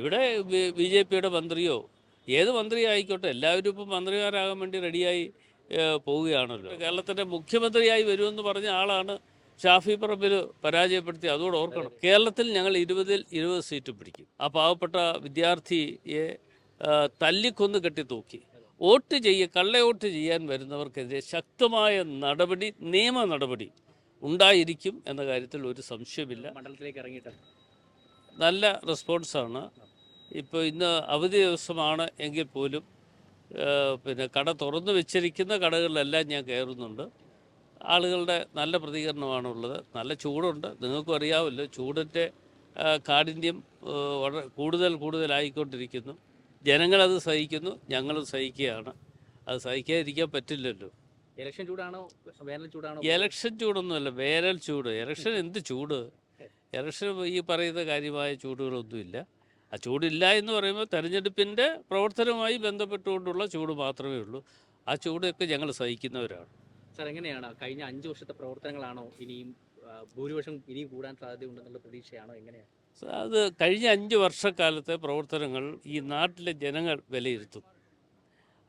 ഇവിടെ B J പിയുടെ മന്ത്രിയോ ഏത് മന്ത്രി ആയിക്കോട്ടെ എല്ലാവരും ഇപ്പം മന്ത്രിമാരാകാൻ വേണ്ടി റെഡിയായി പോവുകയാണല്ലോ. കേരളത്തിന്റെ മുഖ്യമന്ത്രിയായി വരുമെന്ന് പറഞ്ഞ ആളാണ് ഷാഫി പറമ്പിൽ പരാജയപ്പെടുത്തി അതുകൂടെ ഓർക്കണം. കേരളത്തിൽ ഞങ്ങൾ ഇരുപതിൽ ഇരുപത് സീറ്റ് പിടിക്കും. ആ പാവപ്പെട്ട വിദ്യാർത്ഥിയെ തല്ലിക്കൊന്ന് കെട്ടി തൂക്കി വോട്ട് ചെയ്യ കള്ളവോട്ട് ചെയ്യാൻ വരുന്നവർക്കെതിരെ ശക്തമായ നടപടി നിയമ നടപടി ഉണ്ടായിരിക്കും എന്ന കാര്യത്തിൽ ഒരു സംശയമില്ല. മണ്ഡലത്തിലേക്ക് ഇറങ്ങിയിട്ട് നല്ല റെസ്പോൺസാണ് ഇപ്പോൾ ഇന്ന് അവധി ദിവസമാണ് എങ്കിൽ പോലും പിന്നെ കട തുറന്നു വെച്ചിരിക്കുന്ന കടകളിലെല്ലാം ഞാൻ കയറുന്നുണ്ട്. ആളുകളുടെ നല്ല പ്രതികരണമാണുള്ളത്. നല്ല ചൂടുണ്ട്. നിങ്ങൾക്കും അറിയാമല്ലോ ചൂടിന്റെ കാഠിന്യം വളരെ കൂടുതൽ കൂടുതലായിക്കൊണ്ടിരിക്കുന്നു. ജനങ്ങളത് സഹിക്കുന്നു ഞങ്ങളും സഹിക്കുകയാണ്. അത് സഹിക്കാതിരിക്കാൻ പറ്റില്ലല്ലോ. ഇലക്ഷൻ ചൂടാണോ? വേനൽ ചൂടാണോ? ഇലക്ഷൻ ചൂടൊന്നുമല്ല വേനൽ ചൂട്. ഇലക്ഷൻ എന്ത് ചൂട്? ഇലക്ഷൻ ഈ പറയുന്ന കാര്യമായ ചൂടുകളൊന്നുമില്ല. ആ ചൂടില്ല എന്ന് പറയുമ്പോൾ തെരഞ്ഞെടുപ്പിന്റെ പ്രവർത്തനവുമായി ബന്ധപ്പെട്ടുകൊണ്ടുള്ള ചൂട് മാത്രമേ ഉള്ളൂ. ആ ചൂടൊക്കെ ഞങ്ങൾ സഹിക്കുന്നവരാണ്. സാർ എങ്ങനെയാണ്? കഴിഞ്ഞ അഞ്ച് വർഷത്തെ പ്രവർത്തനങ്ങളാണോ ഇനിയും ഭൂരിപക്ഷം ഇനിയും കൂടാൻ സാധ്യതയുണ്ടെന്നുള്ള പ്രതീക്ഷയാണോ? എങ്ങനെയാണ്? അത് കഴിഞ്ഞ അഞ്ച് വർഷക്കാലത്തെ പ്രവർത്തനങ്ങൾ ഈ നാട്ടിലെ ജനങ്ങൾ വിലയിരുത്തും.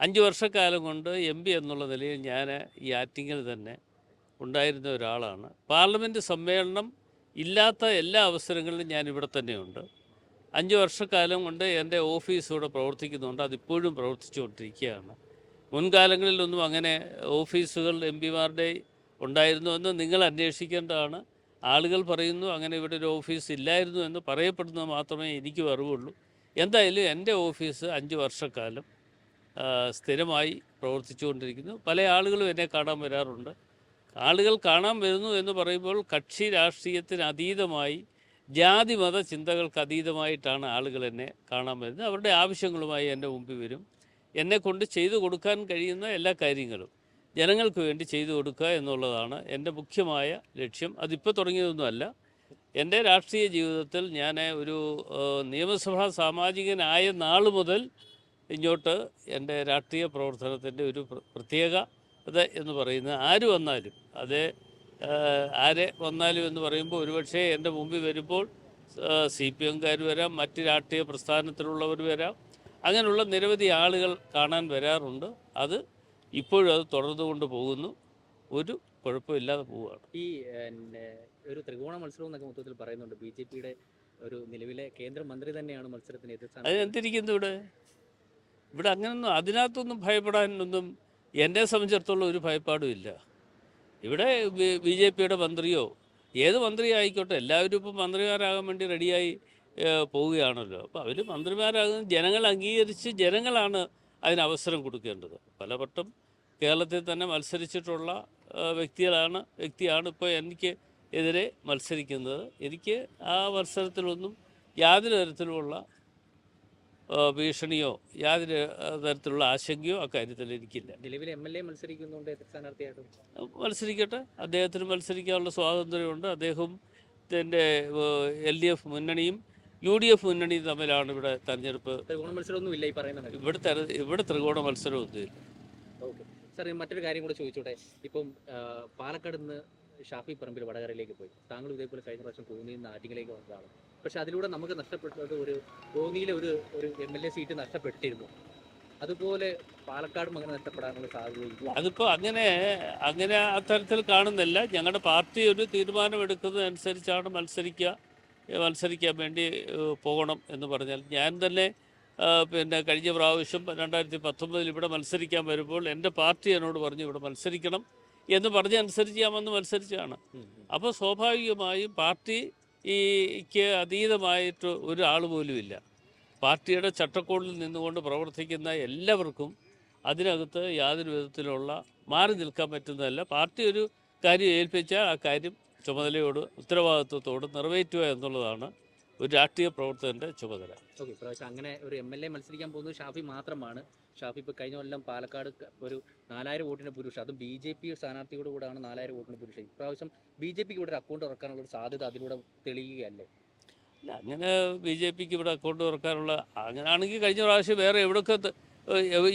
അഞ്ച് വർഷക്കാലം കൊണ്ട് എം പി എന്നുള്ള നിലയിൽ ഞാൻ ഈ ആറ്റിങ്ങിൽ തന്നെ ഉണ്ടായിരുന്ന ഒരാളാണ്. പാർലമെന്റ് സമ്മേളനം ഇല്ലാത്ത എല്ലാ അവസരങ്ങളിലും ഞാൻ ഇവിടെ തന്നെയുണ്ട്. അഞ്ച് വർഷക്കാലം കൊണ്ട് എന്റെ ഓഫീസ് ഇവിടെ പ്രവർത്തിക്കുന്നുണ്ട്. അതിപ്പോഴും പ്രവർത്തിച്ചുകൊണ്ടിരിക്കുകയാണ്. മുൻകാലങ്ങളിലൊന്നും അങ്ങനെ ഓഫീസുകൾ എം പിമാരുടെ ഉണ്ടായിരുന്നുവെന്ന് നിങ്ങൾ അന്വേഷിക്കേണ്ടതാണ്. ആളുകൾ പറയുന്നു അങ്ങനെ ഇവിടെ ഒരു ഓഫീസ് ഇല്ലായിരുന്നു എന്ന് പറയപ്പെടുന്നത് മാത്രമേ എനിക്കും അറിവുള്ളൂ. എന്തായാലും എന്റെ ഓഫീസ് അഞ്ച് വർഷക്കാലം സ്ഥിരമായി പ്രവർത്തിച്ചുകൊണ്ടിരിക്കുന്നു. പല ആളുകളും എന്നെ കാണാൻ വരാറുണ്ട്. ആളുകൾ കാണാൻ വരുന്നു എന്ന് പറയുമ്പോൾ കക്ഷി രാഷ്ട്രീയത്തിന് അതീതമായി ജാതി മത ചിന്തകൾക്ക് അതീതമായിട്ടാണ് ആളുകൾ എന്നെ കാണാൻ വരുന്നത്. അവരുടെ ആവശ്യങ്ങളുമായി എന്റെ മുമ്പിൽ വരും. എന്നെ കൊണ്ട് ചെയ്തു കൊടുക്കാൻ കഴിയുന്ന എല്ലാ കാര്യങ്ങളും ജനങ്ങൾക്ക് വേണ്ടി ചെയ്തു കൊടുക്കുക എന്നുള്ളതാണ് എന്റെ മുഖ്യമായ ലക്ഷ്യം. അതിപ്പോൾ തുടങ്ങിയതൊന്നുമല്ല. എന്റെ രാഷ്ട്രീയ ജീവിതത്തിൽ ഞാൻ ഒരു നിയമസഭാ സാമാജികനായ നാൾ മുതൽ ഇങ്ങോട്ട് എന്റെ രാഷ്ട്രീയ പ്രവർത്തനത്തിന്റെ ഒരു പ്ര- പ്രത്യേകത എന്ന് പറയുന്നത് ആര് വന്നാലും അത് ആരെ വന്നാലും എന്ന് പറയുമ്പോൾ ഒരുപക്ഷെ എന്റെ മുമ്പിൽ വരുമ്പോൾ സി പി എംകാർ വരാം മറ്റ് രാഷ്ട്രീയ പ്രസ്ഥാനത്തിലുള്ളവർ വരാം. അങ്ങനെയുള്ള നിരവധി ആളുകൾ കാണാൻ വരാറുണ്ട്. അത് ഇപ്പോഴും അത് തുടർന്നുകൊണ്ട് പോകുന്നു. ഒരു കുഴപ്പമില്ലാതെ പോവുകയാണ്. ഈ ഒരു ത്രികോണ മത്സരം എന്നൊക്കെ മൊത്തത്തിൽ പറയുന്നുണ്ട്. ബി ജെ പിയുടെ ഒരു നിലവിലെ കേന്ദ്രമന്ത്രി തന്നെയാണ് മത്സരത്തിന് എതിർ അതെന്തിരിക്കുന്നു അതിനെന്തിരിക്കുന്നു ഇവിടെ? ഇവിടെ അങ്ങനൊന്നും അതിനകത്തൊന്നും ഭയപ്പെടാനൊന്നും എന്നെ സംബന്ധിച്ചിടത്തോളം ഒരു ഭയപ്പാടും ഇല്ല. ഇവിടെ ബി ജെ പിയുടെ മന്ത്രിയോ ഏത് മന്ത്രി ആയിക്കോട്ടെ എല്ലാവരും ഇപ്പം മന്ത്രിമാരാകാൻ വേണ്ടി റെഡിയായി പോവുകയാണല്ലോ. അപ്പോൾ അവർ മന്ത്രിമാരാകുന്ന ജനങ്ങൾ അംഗീകരിച്ച് ജനങ്ങളാണ് അതിന് അവസരം കൊടുക്കേണ്ടത്. പലവട്ടം കേരളത്തിൽ തന്നെ മത്സരിച്ചിട്ടുള്ള വ്യക്തികളാണ് വ്യക്തിയാണ് ഇപ്പോൾ എനിക്ക് എതിരെ മത്സരിക്കുന്നത്. എനിക്ക് ആ മത്സരത്തിലൊന്നും യാതൊരു തരത്തിലുമുള്ള ഭീഷണിയോ യാതൊരു തരത്തിലുള്ള ആശങ്കയോ അക്കാര്യത്തിൽ എനിക്കില്ല. നിലവിലെ എം എൽ എ മത്സരിക്കുന്നുണ്ട് മത്സരിക്കട്ടെ. അദ്ദേഹത്തിന് മത്സരിക്കാനുള്ള സ്വാതന്ത്ര്യമുണ്ട്. അദ്ദേഹം ഇതിന്റെ എൽ ഡി എഫ് മുന്നണിയും യു ഡി എഫ് മുന്നണിയും തമ്മിലാണ് ഇവിടെ തെരഞ്ഞെടുപ്പ്. ത്രികോണ മത്സരമൊന്നും ഇല്ല ഈ പറയുന്ന ഇവിടെ ഇവിടെ ത്രികോണ മത്സരമൊന്നുമില്ല ഓക്കെ. സാർ മറ്റൊരു കാര്യം കൂടെ ചോദിച്ചോട്ടെ. ഇപ്പം പാലക്കാട് നിന്ന് ഷാഫി പറമ്പിൽ വടകരയിലേക്ക് പോയി. താങ്കൾ ഇതേപോലെ കഴിഞ്ഞ പ്രാവശ്യം കോന്നിയിൽ നിന്ന് ആറ്റിങ്ങിലേക്ക് വന്നതാണ്. പക്ഷെ അതിലൂടെ നമുക്ക് നഷ്ടപ്പെട്ടത് ഒരു കോന്നിയിലെ ഒരു ഒരു എം എൽ എ സീറ്റ് നഷ്ടപ്പെട്ടിരുന്നു. അതുപോലെ പാലക്കാടും അങ്ങനെ നഷ്ടപ്പെടാനുള്ള സാധ്യതയില്ല അതിപ്പോ അങ്ങനെ അങ്ങനെ അത്തരത്തിൽ കാണുന്നില്ല. ഞങ്ങളുടെ പാർട്ടി ഒരു തീരുമാനമെടുക്കുന്നതനുസരിച്ചാണ് മത്സരിക്കുക മത്സരിക്കാൻ വേണ്ടി പോകണം എന്ന് പറഞ്ഞാൽ. ഞാൻ തന്നെ പിന്നെ കഴിഞ്ഞ പ്രാവശ്യം രണ്ടായിരത്തി പത്തൊമ്പതിൽ ഇവിടെ മത്സരിക്കാൻ വരുമ്പോൾ എന്റെ പാർട്ടി എന്നോട് പറഞ്ഞു ഇവിടെ മത്സരിക്കണം എന്ന് പറഞ്ഞനുസരിച്ച് ഞാൻ വന്ന് മത്സരിച്ചാണ് അപ്പോൾ സ്വാഭാവികമായും പാർട്ടിക്ക് അതീതമായിട്ട് ഒരാൾ പോലുമില്ല പാർട്ടിയുടെ ചട്ടക്കൂടിൽ നിന്നുകൊണ്ട് പ്രവർത്തിക്കുന്ന എല്ലാവർക്കും അതിനകത്ത് യാതൊരു വിധത്തിലുള്ള മാറി നിൽക്കാൻ പറ്റുന്നതല്ല. പാർട്ടി ഒരു കാര്യം ഏൽപ്പിച്ചാൽ ആ കാര്യം ചുമതലയോട് ഉത്തരവാദിത്വത്തോട് നിറവേറ്റുക എന്നുള്ളതാണ് ഒരു രാഷ്ട്രീയ പ്രവർത്തകന്റെ ചുമതല. അങ്ങനെ ഒരു എം എൽ എ മത്സരിക്കാൻ പോകുന്നത് ഷാഫി മാത്രമാണ്. ഷാഫി ഇപ്പോൾ കഴിഞ്ഞ കൊല്ലം പാലക്കാട് ഒരു നാലായിരം വോട്ടിന് പുരുഷ. അതും ബി ജെ പി സ്ഥാനാർത്ഥിയോട് കൂടാണ് നാലായിരം വോട്ടിന് പുരുഷ. ഇപ്രാവശ്യം ബി ജെ പിക്ക് ഇവിടെ ഒരു അക്കൗണ്ട് തുറക്കാനുള്ള ഒരു സാധ്യത അതിലൂടെ തെളിയുകയല്ലേ? അല്ല അങ്ങനെ ബി ജെ പിക്ക് ഇവിടെ അക്കൗണ്ട് തുറക്കാനുള്ള അങ്ങനെയാണെങ്കിൽ കഴിഞ്ഞ പ്രാവശ്യം വേറെ എവിടെയൊക്കെ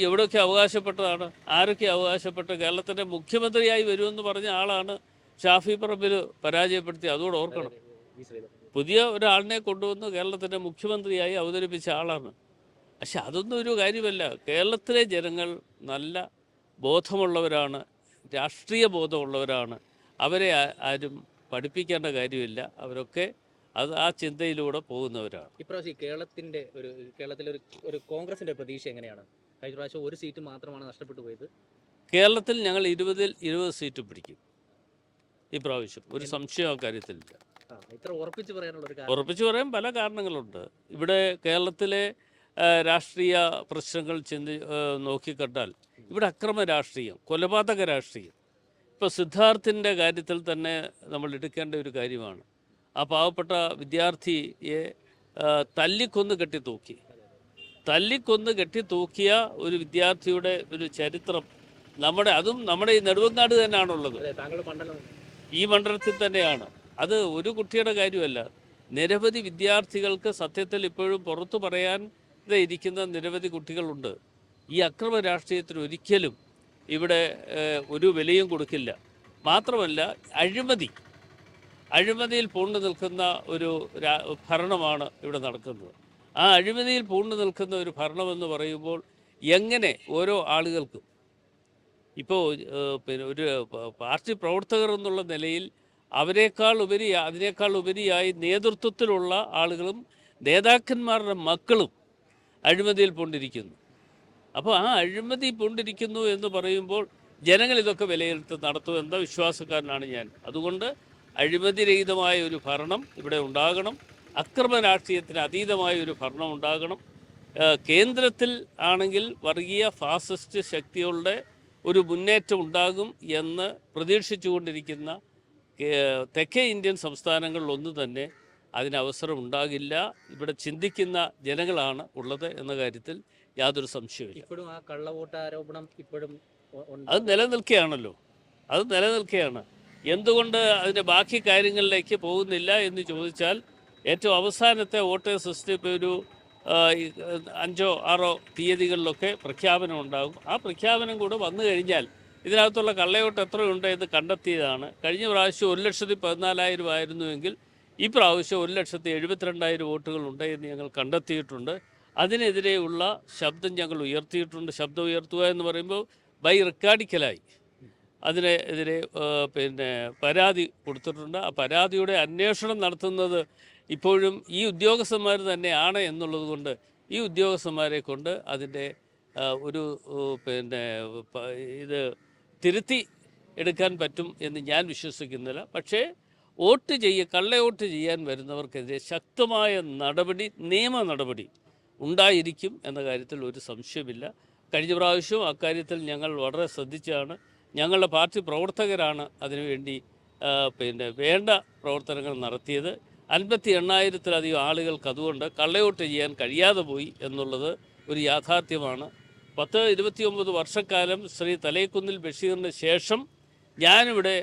എവിടെയൊക്കെ അവകാശപ്പെട്ടതാണ് ആരൊക്കെ അവകാശപ്പെട്ട കേരളത്തിന്റെ മുഖ്യമന്ത്രിയായി വരുമെന്ന് പറഞ്ഞ ആളാണ് ഷാഫി പറമ്പിൽ പരാജയപ്പെടുത്തി. അതുകൂടെ ഓർക്കണം. പുതിയ ഒരാളിനെ കൊണ്ടുവന്ന് കേരളത്തിന്റെ മുഖ്യമന്ത്രിയായി അവതരിപ്പിച്ച ആളാണ്. പക്ഷെ അതൊന്നും ഒരു കാര്യമല്ല. കേരളത്തിലെ ജനങ്ങൾ നല്ല ബോധമുള്ളവരാണ് രാഷ്ട്രീയ ബോധമുള്ളവരാണ്. അവരെ ആരും പഠിപ്പിക്കേണ്ട കാര്യമില്ല. അവരൊക്കെ അത് ആ ചിന്തയിലൂടെ പോകുന്നവരാണ്. ഇപ്രാവശ്യം കേരളത്തിന്റെ ഒരു കേരളത്തിലെ ഒരു ഒരു കോൺഗ്രസിന്റെ പ്രതീക്ഷ എങ്ങനെയാണ്? കഴിഞ്ഞ പ്രാവശ്യം ഒരു സീറ്റ് മാത്രമാണ് നഷ്ടപ്പെട്ടു പോയത്. കേരളത്തിൽ ഞങ്ങൾ ഇരുപതിൽ ഇരുപത് സീറ്റ് പിടിക്കും. ഇപ്രാവശ്യം ഒരു സംശയം ആ കാര്യത്തിലില്ല. ഇത്ര ഉറപ്പിച്ച് പറയാനുള്ള ഉറപ്പിച്ചു പറയാൻ പല കാരണങ്ങളുണ്ട്. ഇവിടെ കേരളത്തിലെ രാഷ്ട്രീയ പ്രശ്നങ്ങൾ ചിന്തി നോക്കിക്കണ്ടാൽ ഇവിടെ അക്രമ രാഷ്ട്രീയം കൊലപാതക രാഷ്ട്രീയം. ഇപ്പോൾ സിദ്ധാർത്ഥിന്റെ കാര്യത്തിൽ തന്നെ നമ്മൾ എടുക്കേണ്ട ഒരു കാര്യമാണ്. ആ പാവപ്പെട്ട വിദ്യാർത്ഥിയെ തല്ലിക്കൊന്ന് കെട്ടി തൂക്കി തല്ലിക്കൊന്ന് കെട്ടി തൂക്കിയ ഒരു വിദ്യാർത്ഥിയുടെ ഒരു ചരിത്രം നമ്മുടെ അതും നമ്മുടെ ഈ നെടുവങ്ങാട് തന്നെയാണുള്ളത്. ഈ മണ്ഡലത്തിൽ തന്നെയാണ്. അത് ഒരു കുട്ടിയുടെ കാര്യമല്ല. നിരവധി വിദ്യാർത്ഥികൾക്ക് സത്യത്തിൽ ഇപ്പോഴും പുറത്തു പറയാതെ ഇരിക്കുന്ന നിരവധി കുട്ടികളുണ്ട്. ഈ അക്രമ രാഷ്ട്രീയത്തിന് ഒരിക്കലും ഇവിടെ ഒരു വിലയും കൊടുക്കില്ല. മാത്രമല്ല അഴിമതി അഴിമതിയിൽ പൂണ്ടു നിൽക്കുന്ന ഒരു ഭരണമാണ് ഇവിടെ നടക്കുന്നത്. ആ അഴിമതിയിൽ പൂണ്ടു നിൽക്കുന്ന ഒരു ഭരണമെന്ന് പറയുമ്പോൾ എങ്ങനെ ഓരോ ആളുകൾക്കും ഇപ്പോൾ പിന്നെ ഒരു പാർട്ടി പ്രവർത്തകർ എന്നുള്ള നിലയിൽ അവരെക്കാൾ ഉപരി അതിനേക്കാൾ ഉപരിയായി നേതൃത്വത്തിലുള്ള ആളുകളും നേതാക്കന്മാരുടെ മക്കളും അഴിമതിയിൽ പൊണ്ടിരിക്കുന്നു. അപ്പോൾ ആ അഴിമതി പൊണ്ടിരിക്കുന്നു എന്ന് പറയുമ്പോൾ ജനങ്ങൾ ഇതൊക്കെ വിലയിരുത്തി നടത്തുമെന്ന വിശ്വാസക്കാരനാണ് ഞാൻ. അതുകൊണ്ട് അഴിമതിരഹിതമായ ഒരു ഭരണം ഇവിടെ ഉണ്ടാകണം. അക്രമ രാഷ്ട്രീയത്തിന് അതീതമായ ഒരു ഭരണം ഉണ്ടാകണം. കേന്ദ്രത്തിൽ ആണെങ്കിൽ വർഗീയ ഫാസിസ്റ്റ് ശക്തികളുടെ ഒരു മുന്നേറ്റം ഉണ്ടാകും എന്ന് പ്രതീക്ഷിച്ചുകൊണ്ടിരിക്കുന്ന തെക്കേ ഇന്ത്യൻ സംസ്ഥാനങ്ങളിലൊന്ന് തന്നെ അതിന് അവസരം ഉണ്ടാകില്ല. ഇവിടെ ചിന്തിക്കുന്ന ജനങ്ങളാണ് ഉള്ളത് എന്ന കാര്യത്തിൽ യാതൊരു സംശയവും ഇപ്പോഴും ആ കള്ളവോട്ട് ആരോപണം ഇപ്പോഴും. അത് നിലനിൽക്കുകയാണല്ലോ. അത് നിലനിൽക്കുകയാണ്. എന്തുകൊണ്ട് അതിന്റെ ബാക്കി കാര്യങ്ങളിലേക്ക് പോകുന്നില്ല എന്ന് ചോദിച്ചാൽ ഏറ്റവും അവസാനത്തെ വോട്ടേഴ്സ് ലിസ്റ്റ് ഇപ്പോൾ ഒരു അഞ്ചോ ആറോ തീയതികളിലൊക്കെ പ്രഖ്യാപനം ഉണ്ടാകും. ആ പ്രഖ്യാപനം കൂടെ വന്നു കഴിഞ്ഞാൽ ഇതിനകത്തുള്ള കള്ളയോട്ട് എത്രയുണ്ട് എന്ന് കണ്ടെത്തിയതാണ്. കഴിഞ്ഞ പ്രാവശ്യം ഒരു ലക്ഷത്തി പതിനാലായിരം ആയിരുന്നുവെങ്കിൽ ഈ പ്രാവശ്യം ഒരു ലക്ഷത്തി എഴുപത്തിരണ്ടായിരം വോട്ടുകൾ ഉണ്ട് എന്ന് ഞങ്ങൾ കണ്ടെത്തിയിട്ടുണ്ട്. അതിനെതിരെയുള്ള ശബ്ദം ഞങ്ങൾ ഉയർത്തിയിട്ടുണ്ട്. ശബ്ദം ഉയർത്തുക എന്ന് പറയുമ്പോൾ ബൈ റെക്കാർഡിക്കലായി അതിനെതിരെ പിന്നെ പരാതി കൊടുത്തിട്ടുണ്ട്. ആ പരാതിയുടെ അന്വേഷണം നടത്തുന്നത് ഇപ്പോഴും ഈ ഉദ്യോഗസ്ഥന്മാർ തന്നെയാണ് എന്നുള്ളത് കൊണ്ട് ഈ ഉദ്യോഗസ്ഥന്മാരെ കൊണ്ട് അതിന്റെ ഒരു പിന്നെ ഇത് തിരുത്തി എടുക്കാൻ പറ്റും എന്ന് ഞാൻ വിശ്വസിക്കുന്നില്ല. പക്ഷേ വോട്ട് ചെയ്യ കള്ളവോട്ട് ചെയ്യാൻ വരുന്നവർക്കെതിരെ ശക്തമായ നടപടി നിയമ നടപടി ഉണ്ടായിരിക്കും എന്ന കാര്യത്തിൽ ഒരു സംശയമില്ല കഴിഞ്ഞ പ്രാവശ്യവും അക്കാര്യത്തിൽ ഞങ്ങൾ വളരെ ശ്രദ്ധിച്ചാണ്. ഞങ്ങളുടെ പാർട്ടി പ്രവർത്തകരാണ് അതിനുവേണ്ടി പിന്നെ വേണ്ട പ്രവർത്തനങ്ങൾ നടത്തിയത്. അൻപത്തി എണ്ണായിരത്തിലധികം ആളുകൾക്ക് അതുകൊണ്ട് കള്ളയോട്ട് ചെയ്യാൻ കഴിയാതെ പോയി എന്നുള്ളത് ഒരു യാഥാർത്ഥ്യമാണ്. പത്ത് ഇരുപത്തിയൊമ്പത് വർഷക്കാലം ശ്രീ തലേക്കുന്നിൽ ബഷീറിന് ശേഷം ഞാനിവിടെ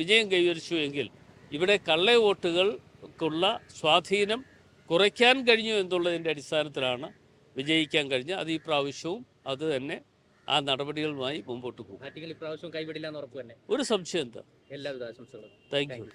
വിജയം കൈവരിച്ചു എങ്കിൽ ഇവിടെ കള്ള വോട്ടുകൾക്കുള്ള സ്വാധീനം കുറയ്ക്കാൻ കഴിഞ്ഞു എന്നുള്ളതിന്റെ അടിസ്ഥാനത്തിലാണ് വിജയിക്കാൻ കഴിഞ്ഞ. അത് ഈ പ്രാവശ്യവും അത് തന്നെ ആ നടപടികളുമായി മുമ്പോട്ട് പോകും. ഇപ്രാവശ്യം കൈവിടില്ല എന്ന് ഉറപ്പ് തന്നെ. ഒരു സംശയം എന്താ? എല്ലാവിധ ആശംസകളും. Thank you